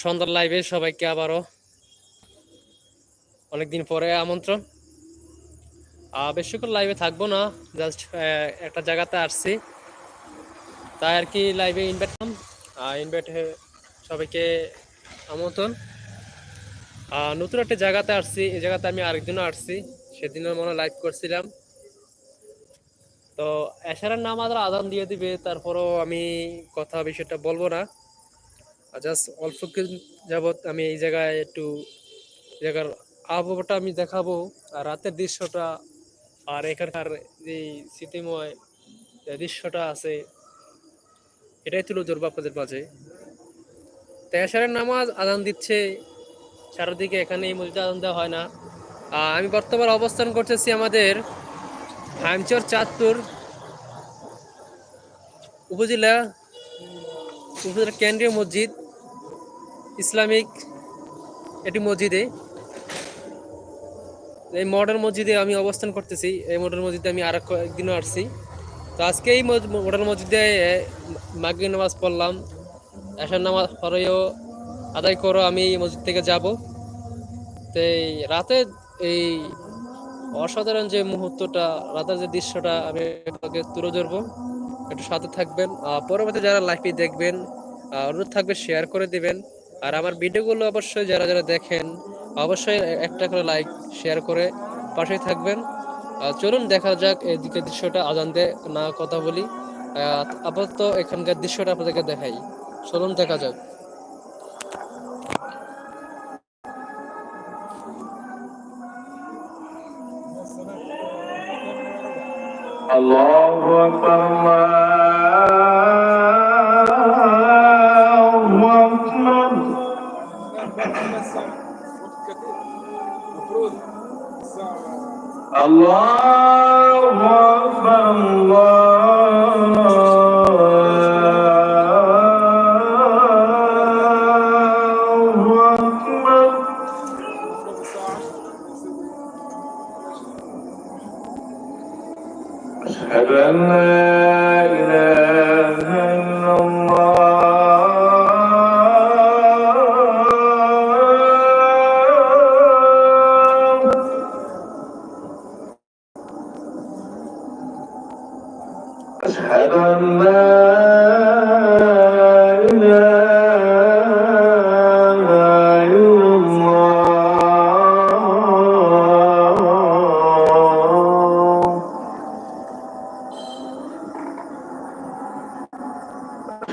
সন্ধ্যার লাইভে সবাইকে আবারও অনেকদিন পরে আমন্ত্রণ। বেশিক্ষণ লাইভে থাকব না জাস্ট একটা জায়গাতে আসছি। তাই আর কি লাইভে ইনভাইট ইনভাইট সবাইকে আমন্ত্রণ। নতুন একটা জায়গাতে আসছি। এই জায়গাতে আমি আরেকদিনও আসছি। সেদিনও মনে লাইভ করছিলাম। তো এশারের নাম আদান দিয়ে দিবে, তারপরও আমি কথা বিষয়টা বলব না। জাস্ট অল্প যাবৎ আমি এই জায়গায় একটু জায়গার আবহাওয়াটা আমি দেখাবো। আর রাতের দৃশ্যটা, আর এখানকার যে স্মৃতিময় দৃশ্যটা আছে, এটাই তুলে ধরবো আপনাদের মাঝে। তেসারের নামাজ আদান দিচ্ছে, চারদিকে এখানে এই মসজিদে আদান দেওয়া হয় না। আমি বর্তমান অবস্থান করতেছি আমাদের হামচর চাঁদপুর উপজেলা উপজেলা কেন্দ্রীয় মসজিদ। ইসলামিক এটি মসজিদে। এই মডার্ন মসজিদে আমি অবস্থান করতেছি। এই মডার্ন মসজিদে আমি আর একদিনও আসছি। তো আজকে এই মডার্ন মসজিদে মাগরি নামাজ পড়লাম। এসার নামাজ পরেও আদায় করো, আমি এই মসজিদ থেকে যাব। তো এই রাতে এই অসাধারণ যে মুহূর্তটা, রাতের যে দৃশ্যটা আমি আপনাকে তুলে ধরবো। একটু সাথে থাকবেন। পরবর্তী যারা লাইফে দেখবেন অনুরোধ থাকবে শেয়ার করে দিবেন। আর আমার ভিডিওগুলো অবশ্যই যারা যারা দেখেন, অবশ্যই একটা করে লাইক শেয়ার করে পাশে থাকবেন। চলুন, দেখা যাক এদিকে দৃশ্যটা আজান দে না কথা বলি। আপাতত এখানকার দৃশ্যটা আপনাদেরকে দেখাই। চলুন, দেখা যাক। الله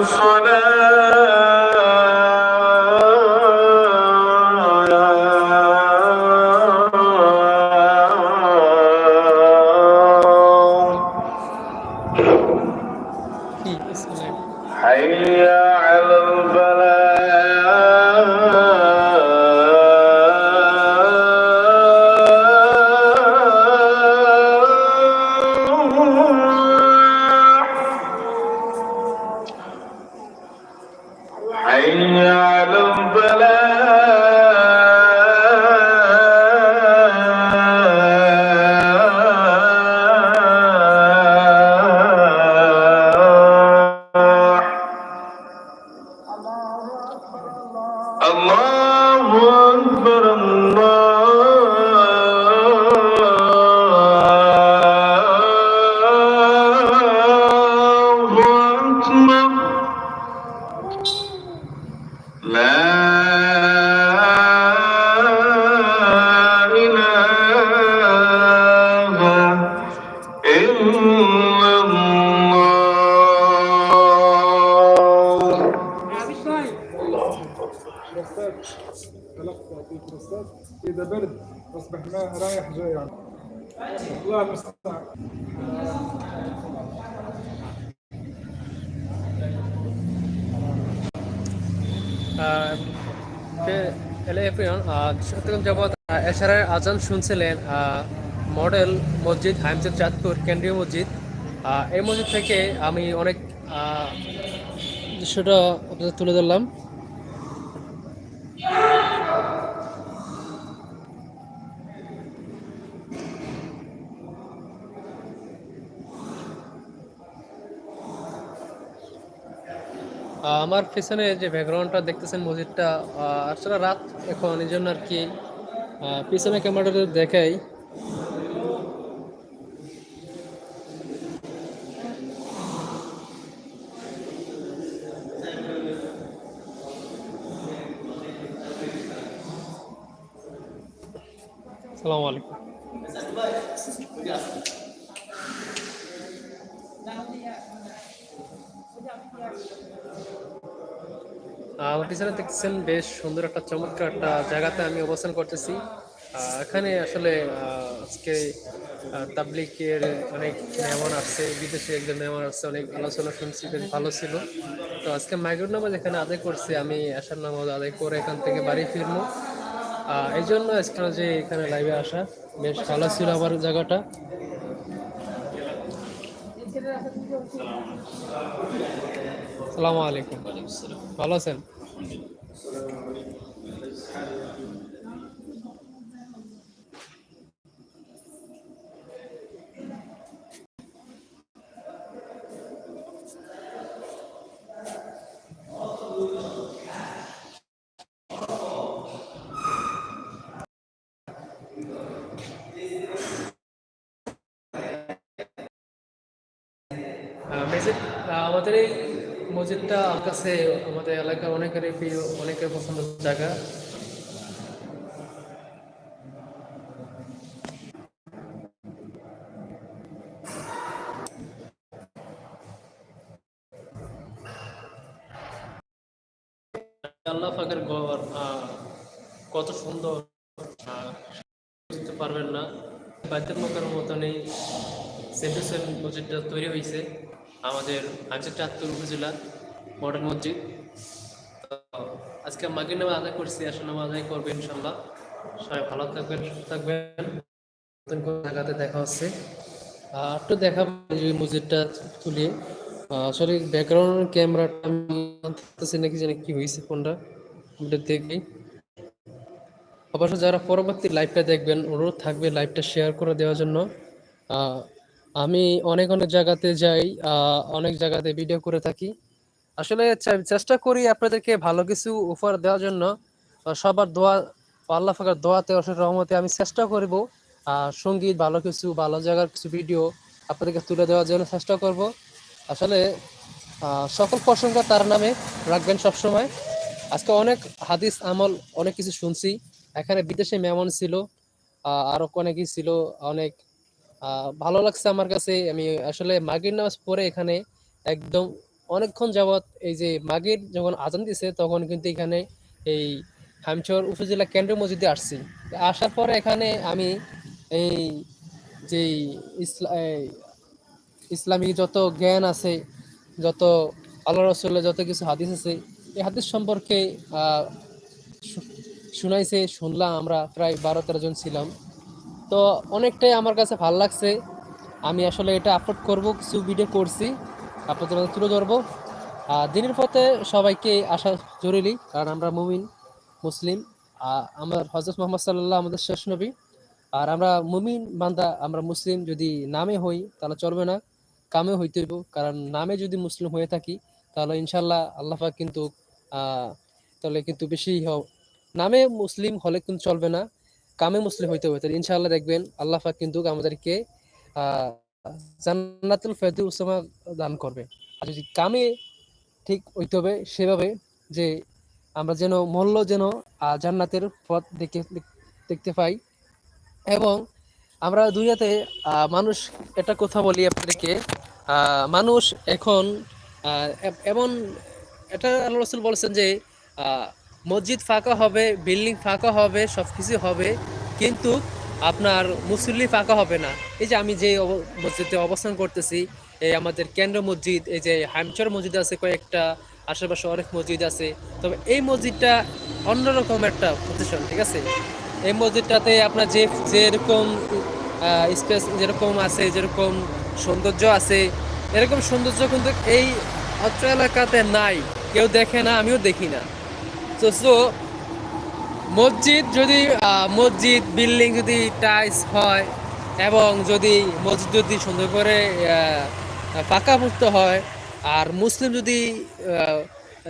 الصلاة এলে এপ্রিয়ন আজ যাবত এশারের আজান শুনছিলেন আহ মডেল মসজিদ হাইমজাদ চাঁদপুর, কেন্দ্রীয় মসজিদ। এই মসজিদ থেকে আমি অনেক দৃশ্যটা আপনাদের তুলে ধরলাম। আমার পিছনে যে ব্যাকগ্রাউন্ডটা দেখতেছেন মসজিদটা আসলে রাত এখন এই জন্য আর কি পিছনে ক্যামেরাটা দেখাই সালামু আলাইকুম। পিছনে দেখছেন বেশ সুন্দর একটা চমৎকার একটা জায়গাতে আমি অবস্থান করতেছি। এখানে আসলে আজকে তাবলিকের অনেক মেহমান আসছে, বিদেশে একজন মেহমান আসছে, অনেক আলোচনা শুনছি, বেশ ভালো ছিল। তো আজকে মাইগ্রেট নামাজ এখানে আদায় করছি, আমি আসার নামাজ আদায় করে এখান থেকে বাড়ি ফিরবো। এই জন্য আজকে যে এখানে লাইভে আসা, বেশ ভালো ছিল আমার জায়গাটা। সালামু আলাইকুম। ভালো আছেন আহ, মসজিদ আহ, আমাদের এই মসজিদটা কাছে আমাদের এলাকার অনেকেরই প্রিয়, অনেকের পছন্দের জায়গা। আল্লাহ পাকের ঘর কত সুন্দর। বুঝতে পারবেন না। বাইতুল মকার মতনই সেম টু সেম মসজিদটা তৈরি হয়েছে আমাদের হাজির চাঁদপুর উপজেলা মডার্ন মসজিদ। আজকে মাগির নামে আদায় করছি, আসলে নামে আদায় করবে ইনশাল্লাহ সবাই ভালো থাকবেন, সুস্থ থাকবেন। নতুন কোনো জায়গাতে দেখা হচ্ছে। একটু দেখা মসজিদটা তুলে। আসলে ব্যাকগ্রাউন্ড ক্যামেরাটা আমি নাকি জানি কি হয়েছে ফোনটা। ওটা দেখি। অবশ্য যারা পরবর্তী লাইভটা দেখবেন, অনুরোধ থাকবে লাইভটা শেয়ার করে দেওয়ার জন্য। আমি অনেক অনেক জায়গাতে যাই অনেক জায়গাতে ভিডিও করে থাকি। আসলে চেষ্টা করি আপনাদেরকে ভালো কিছু উপহার দেওয়ার জন্য। সবার দোয়া, আল্লাহ ফাঁকার দোয়াতে, অশেষ রহমতে আমি চেষ্টা করব। সংগীত, ভালো কিছু, ভালো জায়গার কিছু ভিডিও আপনাদেরকে তুলে দেওয়ার জন্য চেষ্টা করব। আসলে সকল প্রশংসা তার নামে রাখবেন সবসময়। আজকে অনেক হাদিস, আমল, অনেক কিছু শুনছি। এখানে বিদেশে মেমন ছিল আরও অনেকই ছিল, অনেক ভালো লাগছে আমার কাছে। আমি আসলে মাগির নামাজ পড়ে এখানে একদম অনেকক্ষণ যাবত এই যে মাগির যখন আজান দিছে, তখন কিন্তু এখানে এই হামচর উপজেলা কেন্দ্র মসজিদে আসছি। আসার পরে এখানে আমি এই যে ইসলা, এই ইসলামী যত জ্ঞান আছে, যত আল্লাহ রসুল্লাহ যত কিছু হাদিস আছে, এই হাদিস সম্পর্কে শুনাইছে, শুনলাম আমরা, প্রায় বারো তেরো জন ছিলাম। তো অনেকটাই আমার কাছে ভালো লাগছে। আমি আসলে এটা আপলোড করব, কিছু ভিডিও করছি। আপনাদের মাঝে তুলে ধরবো। দিনের পথে সবাইকে আসা জরুরি, কারণ আমরা মুমিন, মুসলিম আমার হজরত মোহাম্মদ সাল্লাহ আমাদের শেষ নবী। আর আমরা মুমিন বান্দা, আমরা মুসলিম যদি নামে হই, তাহলে চলবে না, কামে হইতে হইব। কারণ নামে যদি মুসলিম হয়ে থাকি, তাহলে ইনশাল্লাহ আল্লাহ কিন্তু তাহলে কিন্তু বেশি নামে মুসলিম হলে কিন্তু চলবে না, কামে মুসলিম হইতে হবে। তাহলে ইনশাআল্লাহ দেখবেন আল্লাহ কিন্তু আমাদেরকে জান্নাতুল ফেরদৌসমা দান করবে। আর যদি কামে ঠিক হইতে হবে সেভাবে যে আমরা যেন মূল্য যেন জান্নাতের পথ দেখে দেখতে পাই। এবং আমরা দুনিয়াতে মানুষ এটা কথা বলি আপনাদেরকে মানুষ এখন এমন এটা আল্লাহ রসুল বলেছেন যে মসজিদ ফাঁকা হবে, বিল্ডিং ফাঁকা হবে সব কিছু হবে, কিন্তু আপনার মুসল্লি ফাঁকা হবে না। এই যে আমি যে মসজিদে অবস্থান করতেছি, এই আমাদের কেন্দ্র মসজিদ, এই যে হামচর মসজিদ আছে কয়েকটা, আশেপাশে অনেক মসজিদ আছে। তবে এই মসজিদটা অন্যরকম একটা প্রতিষ্ঠান, ঠিক আছে? এই মসজিদটাতে আপনার যে, যেরকম স্পেস যেরকম আছে, যেরকম সৌন্দর্য আছে, এরকম সৌন্দর্য কিন্তু এই অত্র এলাকাতে নাই। কেউ দেখে না, আমিও দেখি না। তো সো মসজিদ যদি মসজিদ, বিল্ডিং যদি টাইস হয় এবং যদি মসজিদ যদি সুন্দর করে পাকাপোক্ত হয়, আর মুসলিম যদি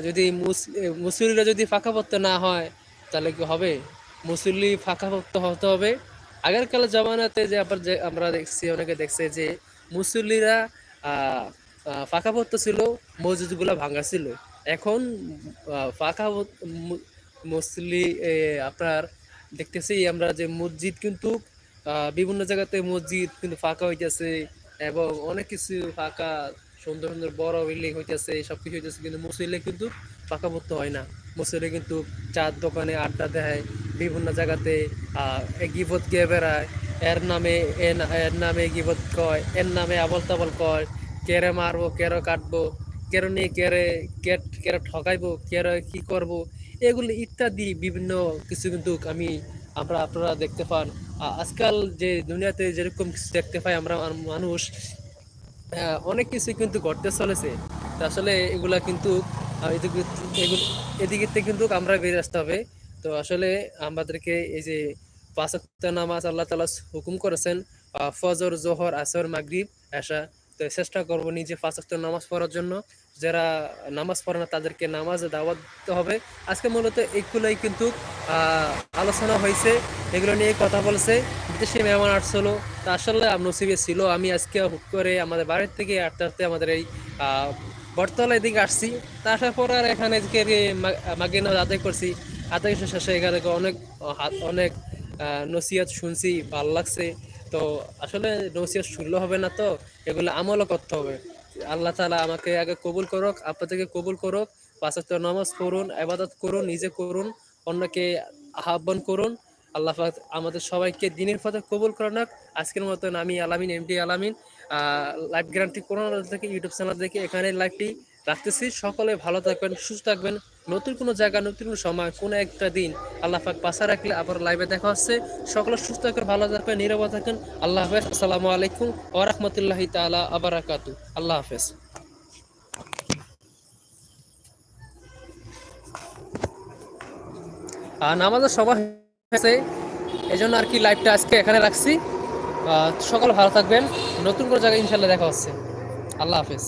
যদি মুস- মুসলিমরা যদি পাকাপোক্ত না হয়, তাহলে কি হবে? মুসল্লি ফাঁকাভুক্ত হতে হবে। আগেরকাল জমানাতে যে আবার যে আমরা দেখছি, অনেকে দেখছে যে মুসল্লিরা ফাঁকাভুক্ত ছিল, মসজিদগুলো ভাঙা ছিল। এখন ফাঁকা মু- মুসলি এ, আপনার দেখতেছি আমরা যে মসজিদ কিন্তু বিভিন্ন জায়গাতে মসজিদ কিন্তু ফাঁকা হইতেছে এবং অনেক কিছু ফাঁকা সুন্দর সুন্দর বড় বিল্ডিং হইতেছে সব কিছু হইতেছে কিন্তু মুসলিমে কিন্তু পাকাভুক্ত হয় না। মুসলিমে কিন্তু চার দোকানে আড্ডা দেয় বিভিন্ন জায়গাতে গিবত গিয়ে বেড়ায় এর নামে এর নামে গিবত কয় এর নামে আবল তাবল কয় কেরে মারবো কেরো কাটবো কেরো নিয়ে কেরে কেট কেরো ঠকাইবো কেরো কি করব এগুলো ইত্যাদি বিভিন্ন কিছু কিন্তু আমি, আমরা আপনারা দেখতে পান। আজকাল যে দুনিয়াতে যেরকম কিছু দেখতে পাই আমরা মানুষ অনেক কিছু কিন্তু ঘটতে চলেছে। আসলে এগুলা কিন্তু এদিকে কিন্তু আমরা বেরিয়ে আসতে হবে। তো আসলে আমাদেরকে এই যে পাঁচ নামাজ আল্লাহ তালা হুকুম করেছেন ফজর, জোহর, আসর, মাগরিব এসা তো চেষ্টা করব নিজে পাঁচ নামাজ পড়ার জন্য। যারা নামাজ পড়ে না তাদেরকে নামাজে দাওয়াত দিতে হবে। আজকে মূলত এইগুলোই কিন্তু আলোচনা হয়েছে। এগুলো নিয়ে কথা বলছে বিদেশি মেহমান আসছিল। তা আসলে নসিবে ছিল। আমি আজকে হুট করে আমাদের বাড়ির থেকে আটতে আটতে আমাদের এই আহ, বটতলা এদিকে আসছি। তা আসার পর আর এখানে আজকে মাগিনা আদায় করছি। আদায় শেষে এখানে অনেক অনেক নসিহত শুনছি ভালো লাগছে। তো আসলে নসিহত শুনলে হবে না তো এগুলো আমলও করতে হবে। আল্লাহ তালা আমাকে আগে কবুল করুক, আপনাদেরকে কবুল করুক পাঁচাত্তর নামাজ পড়ুন আবাদত করুন, নিজে করুন, অন্যকে আহ্বান করুন। আল্লাহ আমাদের সবাইকে দিনের পথে কবুল করেন আজকের মতন আমি Alamin, MD Alamin live guarantee corona থেকে ইউটিউব চ্যানেল থেকে এখানে লাইভটি রাখতেছি। সকলে ভালো থাকবেন, সুস্থ থাকবেন। নতুন কোনো জায়গা, নতুন কোনো সময়, কোনো একটা দিন আল্লাহ পাক পাশা রাখলে আবার লাইভে দেখা হচ্ছে। সকলে সুস্থ থাকবেন ভালো থাকবেন নিরাপদ থাকেন। আল্লাহ হাফেজ। আসসালামু আলাইকুম ওয়া রাহমাতুল্লাহি তাআলা আবারাকাতু আল্লাহ হাফেজ। আর নামাজের সময় হয়েছে এই জন্য আর কি লাইভটা আজকে এখানে রাখছি। সকলে ভালো থাকবেন। নতুন কোনো জায়গায় ইনশাল্লাহ দেখা হচ্ছে। আল্লাহ হাফেজ।